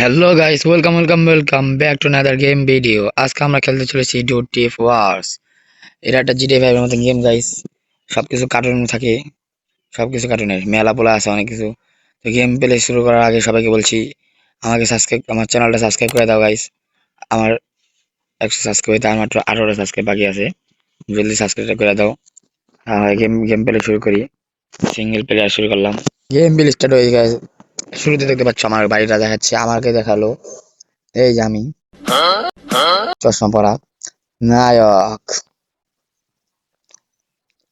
Hello guys welcome welcome welcome back to another game video আজকে আমরা খেলতে চলেছি ডিউটিফ ওয়ার্স এটা একটা জিটি ফাইভের মতো গেম গাইস সবকিছু কার্টুন থাকে। সবকিছু কার্টুনের মেলা পোলা আছে, অনেক কিছু। তো গেম প্লে শুরু করার আগে সবাইকে বলছি, আমাকে সাবস্ক্রাইব আমার চ্যানেলটা সাবস্ক্রাইব করে দাও গাইস আমার একশো সাবস্ক্রাইব হইতে আর মাত্র আঠারোটা সাবস্ক্রাইব বাকি আছে। জলদি সাবস্ক্রাইব করে দাও। গেম গেম প্লে শুরু করি। সিঙ্গেল প্লেয়ার শুরু করলাম। গেম প্লে স্টার্ট হয়ে গেছে। শুরুতে দেখতে পাচ্ছ আমার বাড়িটা দেখাচ্ছে, আমাকে দেখাল। এই যে আমি। চশমা পরা নায়ক।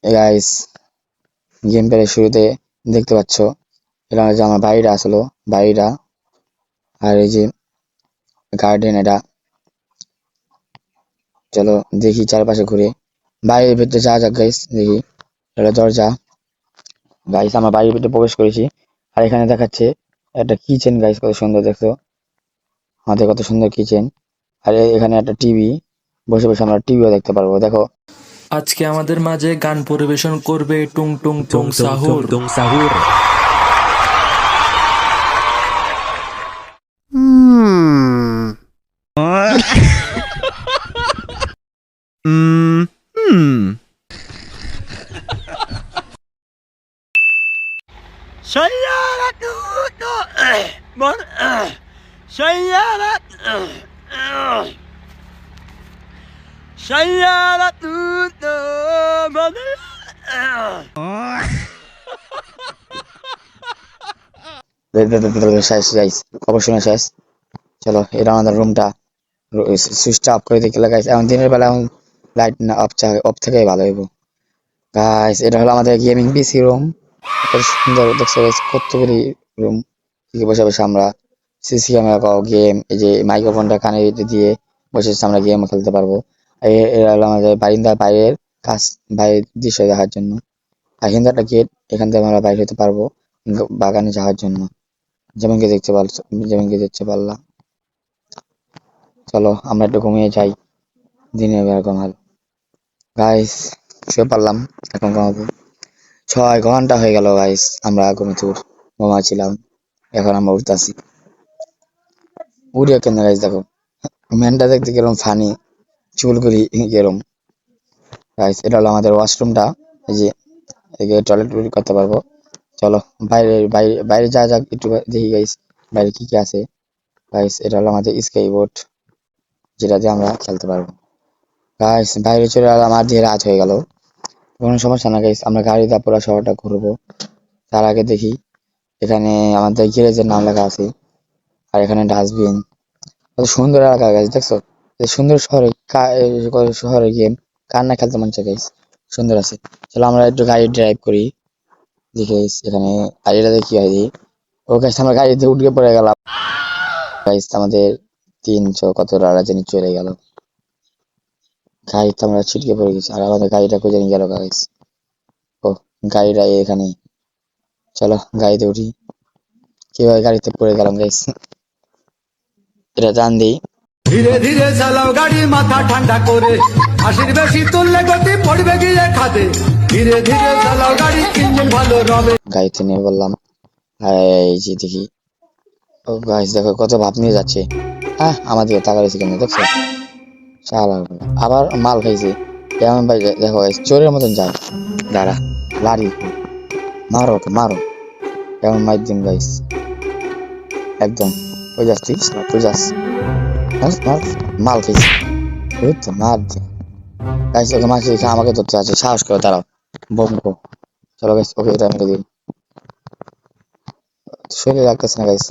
গাইস গেম প্লে শুরুতে দেখতে পাচ্ছ, এটা হচ্ছে আমার বাড়িটা আসলো, বাড়িটা। আর এই যে গার্ডেন এটা। চলো দেখি চারপাশে ঘুরে। বাড়ির ভিতরে যা যাক গাইস দেখি। এটা দরজা। গাইস আমার বাড়ির ভিতরে প্রবেশ করেছি। আর এখানে দেখাচ্ছে একটা কিচেন গাইস কত সুন্দর দেখছ? হাতে কত সুন্দর কিচেন আর এখানে একটা টিভি বসে বসে আমরা টিভিও দেখতে পারব দেখো। আজকে আমাদের মাঝে গান পরিবেশন করবে টুং টুং টুং সাহুর। টুং sahur. سيارة من سيارة سيارة من দে- দে- দে- দে- দে- শেষ গাইস খবর শোনা শেষ চলো এটা আমাদের রুমটা সুইচটা অফ করে দেখলে গাইস এখন দিনের বেলা এখন লাইট না অফ অফ থেকে ভালো হইব গাইস এটা হলো আমাদের গেমিং পিসি রুম সুন্দর দেখছ গাইস কত বড় রুম থেকে বসে বসে আমরা সিসি ক্যামেরা পাও গেম এই যে মাইক্রোফোনটা কানে দিয়ে বসে আমরা গেম খেলতে পারব। আর এ- হলো আমাদের বারিন্দার বাইরের কাজ, বাইরের দৃশ্য দেখার জন্য। এখানে একটা গেট এখান থেকে আমরা বাইরে হতে পারব বাগানে যাওয়ার জন্য। যেমন কি দেখতে পারছ, যেমনকি দেখতে পারলাম চলো, আমরা একটু ঘুমিয়ে যাই। দিনের বেলা ঘুমাল। গাইস শুয়ে পারলাম এখন ঘুমাবো। ছয় ঘণ্টা হয়ে গেল গাইস আমরা ঘুমিতে উঠ ছিলাম এখন আমরা উঠতেছি। উড়িয়া কেন গাইস দেখো ম্যানটা দেখতে কিরম ফানি চুলগুলি কিরম গাইস এটা হলো আমাদের ওয়াশরুমটা এই যে, এদিকে টয়লেট করতে পারব। চলো, বাইরে বাইরে বাইরে যা যাক একটু দেখি গাইস বাইরে কি কি আছে। গাইস এটা হলো আমাদের স্কাই বোর্ড যেটা দিয়ে আমরা খেলতে পারব। গাইস বাইরে চলে এলাম আর দিয়ে রাত হয়ে গেল। কোনো সমস্যা না গাইস আমরা গাড়িতে পুরো শহরটা ঘুরবো। তার আগে দেখি, এখানে আমাদের গ্যারেজের নাম লেখা আছে, আর এখানে ডাস্টবিন কত সুন্দর এলাকা গাইস দেখছ? সুন্দর শহরে শহরে গেম কার না খেলতে মন চায় গাইস সুন্দর আছে। চলো আমরা একটু গাড়ি ড্রাইভ করি। দেখি এখানে গাড়িটা দেখি হয় ও গাইস আমরা গাড়িতে উঠে পড়ে গেলাম। গাইস আমাদের তিনশো কত টাকা জানি চলে গেল। গাড়িতে আমরা ছিটকে পড়ে গেছি। আর আমাদের গাড়িটা কোথায় গেল গাইস ও গাড়িটা এখানে চলো গাড়িতে উঠি। কীভাবে গাড়িতে পড়ে গেলাম গাইস এটা জান দিই। ধীরে ধীরে চালাও গাড়ি মাথা ঠান্ডা করে। হাসির বেশি তুললে গতি পড়বে গিয়ে খাদে। ধীরে ধীরে চালাও গাড়ি ইঞ্জিন ভালো রবে। গাড়িতে নিয়ে বললাম এই যে দেখি। ও গাইস দেখো কত ভাব নিয়ে যাচ্ছে। হ্যাঁ আমাদের রয়েছে কেন দেখছ? আবার মাল খাইছে। কেমন ভাই দেখো চোরের মতন যায় দাঁড়া লাড়ি। মারো মারো। কেমন মার দিন গাইস একদম। ওই যাস তুই? ওই যাস? মার, মার, মাল খাইছে। ওই মার দে। গাইস ওকে মারছে দেখে আমাকে ধরতে আছে সাহস করে দাঁড়াও। বোম গো চলো গাইস ওকে এটা মেরে দিই শরীরে লাগতেছে না গাইস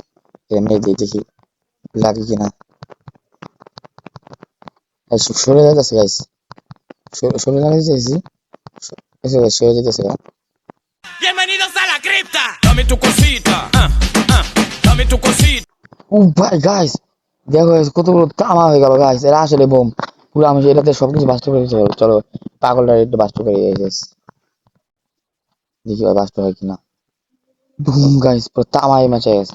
এমনি দিই দেখি। লাগে কিনা। সরে যাইতেছে গাইস সরে চাইছি এসে সরে যেতেছে গা। Bienvenidos a la cripta. Dame tu cosita. ah, ah, Dame tu cosita. ও ভাই গাইস দেখো guys, কত বড় তামা হয়ে গেল গাইস এরা আসলে বোম। পুরো আমি এটাতে সবকিছু বাস্ট করে দিতে চলো পাগলটা একটু বাস্ট করে গাইস দেখি ভাই বাস্ট হয় কিনা। বুম গাইস পুরো তামাই মাচাই গেছে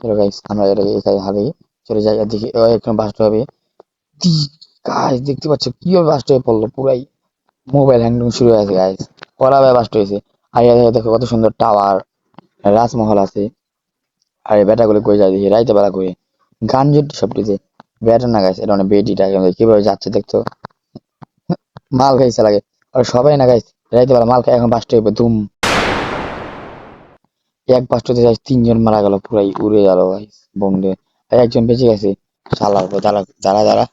চলো গাইস আমরা এটা এখানে হবে চলে যাই দেখি একদম বাস্ট হবে। গাইস দেখতে পাচ্ছ, কীভাবে বাস্ট হয়ে পড়ল? পুরাই মোবাইল হ্যান্ডিং শুরু হয়ে গেছে গাইস পড়া বাস্ট হয়েছে। আর এখানে দেখো, কত সুন্দর টাওয়ার রাজমহল আছে। আর এই বেটাগুলো কই যায় দেখি, রাইতে বেলা করে গান জুটি সবটিতে। বেটা না গাইছে এটা মানে বেটিটা কীভাবে যাচ্ছে দেখতো? মাল খাইছে লাগে আর সবাই না গাইছে রাইতে বেলা মাল খাই এখন বাস্ট হইবে দুম এক বাস্টতে যাই তিনজন মারা গেল, পুরাই উড়ে গেল ভাই বোম একজন বেঁচে গেছে উপর দাঁড়া দাঁড়া দাঁড়া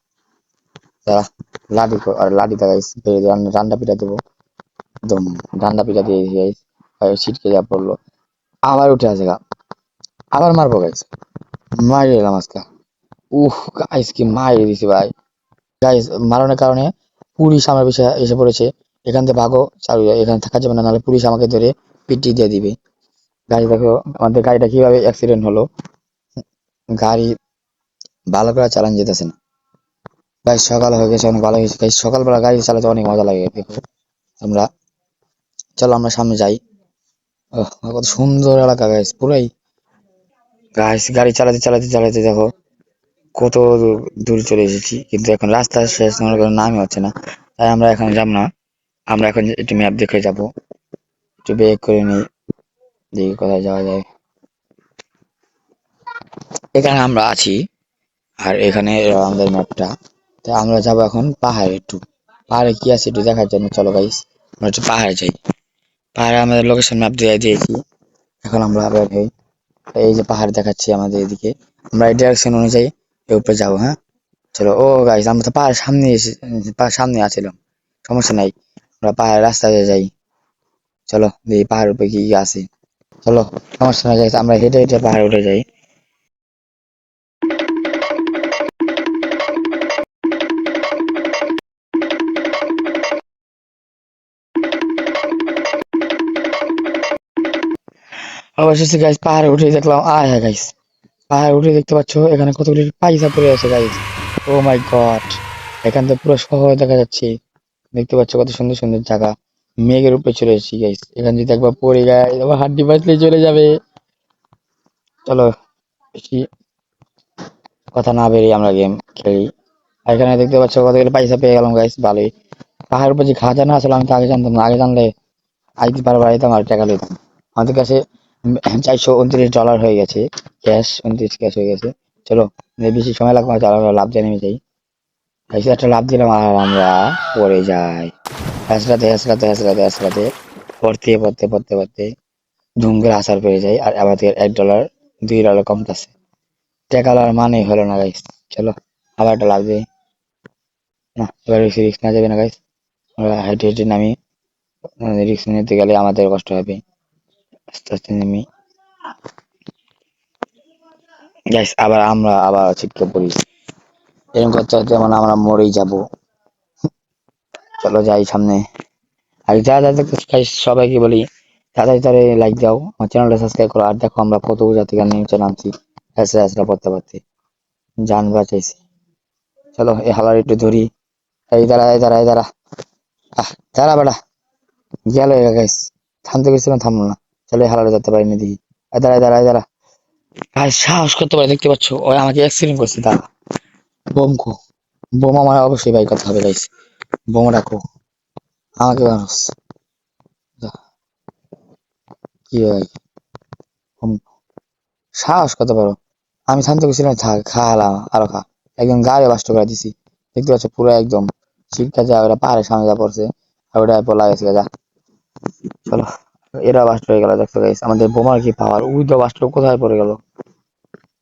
লাঠি কো- আর লাঠি গাইস রান্না পিঠা দেবো। একদম ডান্ডা পিঠা দিয়ে গাইস ছিটকে যা পড়ল। আবার উঠে আসে গা। আবার মারবো গাইস মারি এলাম আজকে। উহ গাইস কি মারি দিছি ভাই। গাইস মারণের কারণে পুলিশ আমার পিছিয়ে এসে পড়েছে। এখান থেকে ভাগো, চালু এখানে থাকা যাবে না নাহলে পুলিশ আমাকে ধরে পিটি দিয়ে দিবে। গাড়ি দেখো, আমাদের গাড়িটা কীভাবে অ্যাক্সিডেন্ট হলো। গাড়ি ভালো করে চালান যেতেছে না। গাইস সকাল হয়ে গেছে, অনেক ভালো হয়েছে। সকালবেলা গাড়ি চালাতে অনেক মজা লাগে, দেখো। আমরা, চলো আমরা সামনে যাই। কত সুন্দর এলাকা গাইস পুরাই। গাইস গাড়ি চালাতে চালাতে চালাতে, দেখো, কত দূর- চলে এসেছি। কিন্তু এখন রাস্তা শেষ, মনে করেন নামই হচ্ছে না। তাই আমরা এখন যাব না। আমরা এখন একটু ম্যাপ দেখে যাব। একটু বেক করে নিই, দেখি কোথায় যাওয়া যায়। এখানে আমরা আছি, আর এখানে, আমাদের ম্যাপটা তাই আমরা যাব এখন পাহাড়ে একটু। পাহাড়ে কি আছে একটু দেখার জন্য। চলো গাইস আমরা একটু পাহাড়ে যাই। পাহাড়ে আমাদের লোকেশন ম্যাপ দিয়ে দিয়েছি। এখন আমরা বের হই এই যে পাহাড় দেখাচ্ছি আমাদের এদিকে। আমরা এই ডাইরেকশন অনুযায়ী এর উপরে যাব হ্যাঁ? চলো, ও গাইস আমরা তো পাহাড়ের সামনে এসে সামনে আছিলাম। সমস্যা নাই। আমরা পাহাড়ের রাস্তা দিয়ে যাই। চলো দেখি পাহাড়ের উপরে কি আছে? চলো, সমস্যা নাই আমরা হেঁটে হেঁটে পাহাড়ে উঠে যাই। অবশেষে গাইস পাহাড়ে উঠে দেখলাম, আয় হ্যাঁ গাইস পাহাড়ে উঠে দেখতে পাচ্ছ, এখানে কতগুলি পাইসা পড়ে আছে গাইস ও মাই গড এখান থেকে পুরো শহর দেখা যাচ্ছে, দেখতে পাচ্ছ কত সুন্দর সুন্দর জায়গা, মেঘের উপরে চলে এসেছি গাইস এখানে যদি একবার পড়ে গাই আবার হাড্ডি বাজলে চলে যাবে। চলো, বেশি কথা না বেরিয়ে আমরা গেম খেলি। এখানে দেখতে পাচ্ছ কতগুলি পয়সা পেয়ে গেলাম গাইস ভালোই। পাহাড়ের উপর যে খাজা না আসলে আমি তো আগে জানতাম না, আগে জানলে আইতে পারব আইতাম আর টাকা লইতাম। আমাদের কাছে চারশো উনত্রিশ ডলার হয়ে গেছে। ক্যাশ উনত্রিশ ক্যাশ হয়ে গেছে। চলো বেশি সময় লাগবে না চলো লাভ দিয়ে নেমে যাই একটা লাভ দিলাম আর আমরা পড়ে যাই। হেসরাতে হেসরাতে হেসরাতে হেসরাতে। পড়তে পড়তে পড়তে পড়তে ধুম আসার পেয়ে যাই আর আমাদের এক ডলার দুই ডলার কমতেছে টাকা আর মানে হলো না গাইস চলো, আবার একটা লাভ দিই। না, এবার বেশি রিস্ক না যাবে না গাইস আমরা হেঁটে নামি। রিক্স নিতে গেলে আমাদের কষ্ট হবে। আস্তে গাইস আবার আমরা আবার ছিটকে পড়ি। এরকম করতে মানে আমরা মরেই যাব। চলো যাই সামনে। আর যারা guys, সবাইকে বলি তাড়াতাড়ি তাড়াতাড়ি লাইক দাও, আমার চ্যানেলটা সাবস্ক্রাইব করো। আর দেখো, আমরা কত থেকে নিচে নামছি হেসরা পড়তে পড়তে। জান বাঁচাইছি। চলো, এই হালার একটু ধরি। এই দাঁড়া এই দাঁড়া এই দাঁড়া। আহ, দাঁড়া বেড়া গেল গাইস থামতে গেছিলাম থামলো না। চলো এই যেতে পারিনি দেখি। এই দাঁড়া এই দাঁড়া ভাই, সাহস করতে পারে দেখতে পাচ্ছ? ওই আমাকে অ্যাক্সিডেন্ট করছে, দাঁড়া। বোম কো বোম আমার অবশ্যই ভাই, কথা হবে গাইস বোম রাখো। আমাকে মানুষ কি ভাই? সাহস করতে পারো। আমি শান্ত করছিলাম থাক খাওয়ালাম আরও খা। একদম গাড়ি বাস্ট করে দিছি। দেখতে পাচ্ছ, পুরো একদম। শিক্ষা যা ওটা পাহাড়ের সামনে যা পড়ছে। আর ওটা পলা গেছে যা। চলো। এরা বাস্ট হয়ে গেল দেখতে গাইস আমাদের বোমার কি পাওয়ার তো বাস্ট কোথায় পড়ে গেল?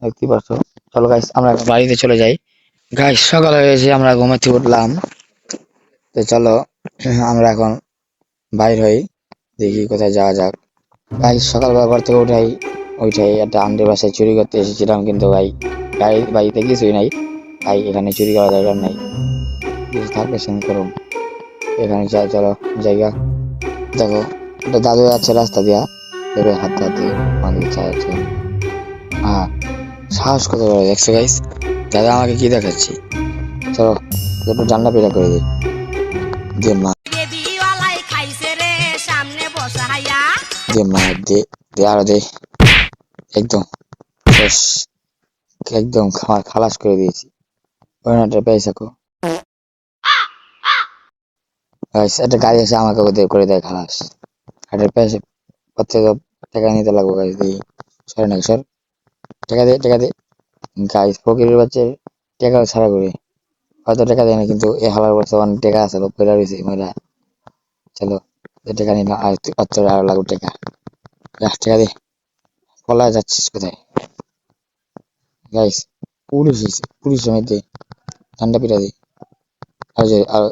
দেখতে পাচ্ছ। চলো গাইস আমরা বাড়িতে চলে যাই। গাইস সকাল হয়ে গেছে আমরা ঘুমাতে উঠলাম। তো চলো, আমরা এখন বাইর হই। দেখি কোথায় যাওয়া যাক। গাইস সকালবেলা ঘর থেকে উঠাই ওইটাই একটা আন্ডের বাসায় চুরি করতে এসেছিলাম কিন্তু ভাই গাড়ি বাড়িতে কিছুই নাই। ভাই, এখানে চুরি করা দরকার নাই। কিছু থাকলে সেন্ড করুন এখানে যাই চলো, জায়গা দেখো। একটা দাদু যাচ্ছে রাস্তা দিয়া। এবার হাতে হাতে আমাদের চাচ্ছে হ্যাঁ। সাহস কত বড় দেখছ গাইস দাদা আমাকে কি দেখাচ্ছি? চলো একটু জানলা পেটা করে দিই। দে মা দে মা দে দে আরও দে। একদম শেষ। একদম খাওয়া খালাস করে দিয়েছি। ওনাটা পেয়েছে একটা গাড়ি এসে আমাকে ওদের করে দেয় খালাস। একটা পেয়েছে প্রত্যেক টাকা নিতে লাগবে গাইস দিই। সর নাকি, সর। টাকা দে টাকা দে। গাইস ফকিরের বাচ্চা টাকা ছাড়া করে। হয়তো টাকা দেয় না, কিন্তু এ হালার বছর অনেক টাকা আছে, লোক পয়লা রয়েছে মেয়েরা চলো টাকা নিলাম আর অত আরও লাগবে টাকা যা টাকা দে। পলা যাচ্ছিস কোথায়? গাইস পুলিশ এসে পুলিশ সমিতি ঠান্ডা পিটা দি। আর যে, আর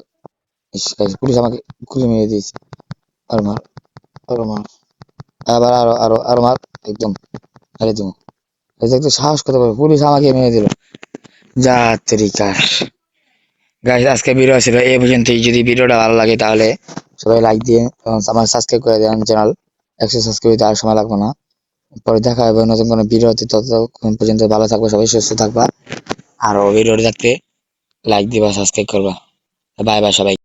পুলিশ আমাকে গুলি মেরে দিয়েছে। আর মার আবার আরও আরও আরও মার। একদম, আরে তুমি একটু সাহস করতে পারবে। পুলিশ আমাকে মেরে দিল। যা তরিকার গাইস আজকে ভিডিও ছিল এই পর্যন্তই। যদি ভিডিওটা ভালো লাগে তাহলে সবাই লাইক দিয়ে আমার সাবস্ক্রাইব করে দেন চ্যানেল একশো সাবস্ক্রাইব দিতে আর সময় লাগবে না। পরে দেখা হবে নতুন কোনো ভিডিওতে ততক্ষণ পর্যন্ত ভালো থাকবে, সবাই সুস্থ থাকবা। আর ভিডিওটি দেখতে লাইক দিবা সাবস্ক্রাইব করবা। বাই বাই সবাই